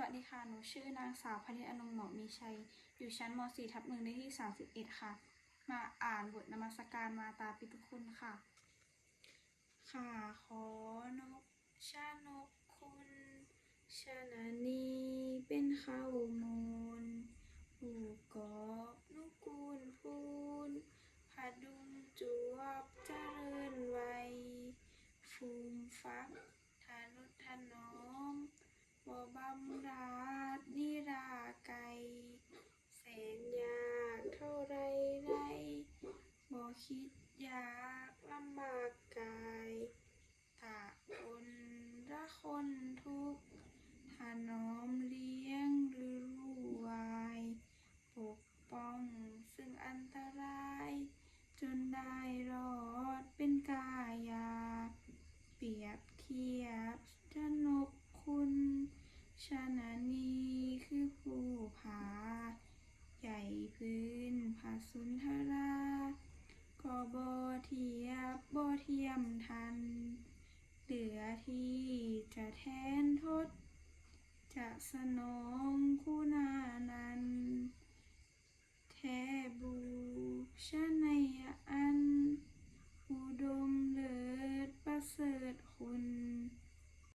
วัสดีค่ะ หนูชื่อนางสาวพนิษฐ์อนงหมอมีชัย อยู่ชั้นม .4 ทับหนึ่งเลขที่ 31 ค่ะ มาอ่านบทนมัสการมาตาปิตุคุณค่ะ ค่ะขอนกชานกคุณชนานีเป็นข้าวมูลผูกกอบนุกูลพูนพาดุงจวบเจริญไวฟูมฟักทานุถนอม บ่บำราดนิราไกรแสนยากเท่าไรไรบ่ คิดยากลำบากกายตาคนละคนทุกข์ถนอมเลี้ยงหรือรู้วายปกป้องซึ่งอันตราย จนได้รอดเป็นกายา เปรียบเทียบชนกคุณชนานีคือผู้ผา บ่เทียมทัน เหลือที่จะแทนทด จะสนองคุณานัน แทบูชนยอัน อุดมเลิศประเสริฐคุณ